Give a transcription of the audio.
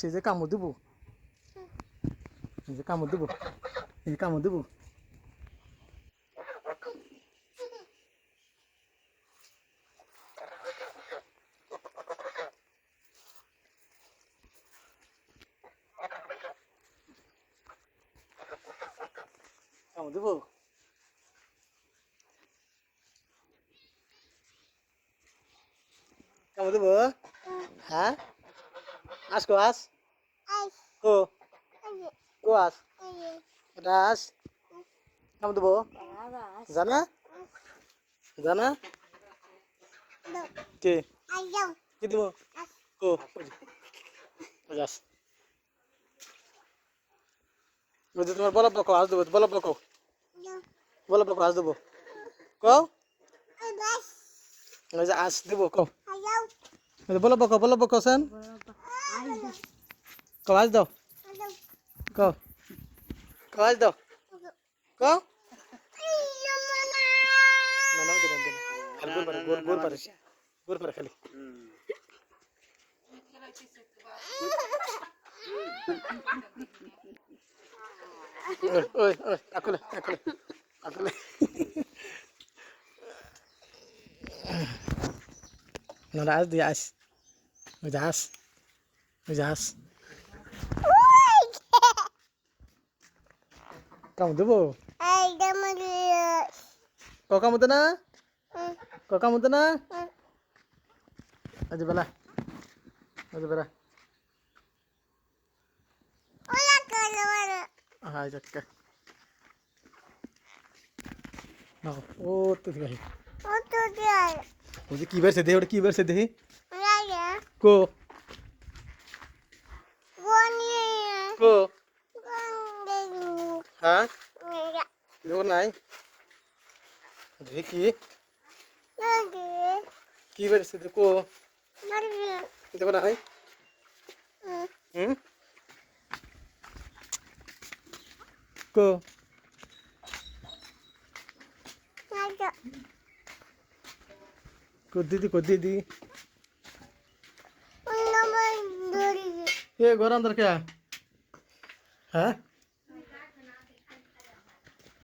আসছে যে কামড় দেবো এই যে কামড় দেবো এই যে কামড় দেবো কামড় দেবো কামড় দেবো হ্যাঁ আস কো আস কো? কো আস এটা আস কামড় দেবো? জানা? জানা? কে? কি দেবো? কো? ওই যে। তোমার বলব কো আস দেবো বলব কো বলব কো আস দেবো। কো? আস দেবো কো। ওই যে বলব কো বলব কো সেন কো আস দাও কো কো আস দাও কো না না দিলাম দিলাম খালি ওই ওই আকলে আকলে আকলে আস দিয়ে আস আস ওই যে আস কামড় দেবো ক কামড় না ক কামড় না আজ বেলা আজ বেলা high যাক্কা kau Hah? Enggak. Lu naik. Jadi ki. Jadi. kau beri sih aku. Hmm. kau kau didi kau didi. Ya, gua orang. Huh?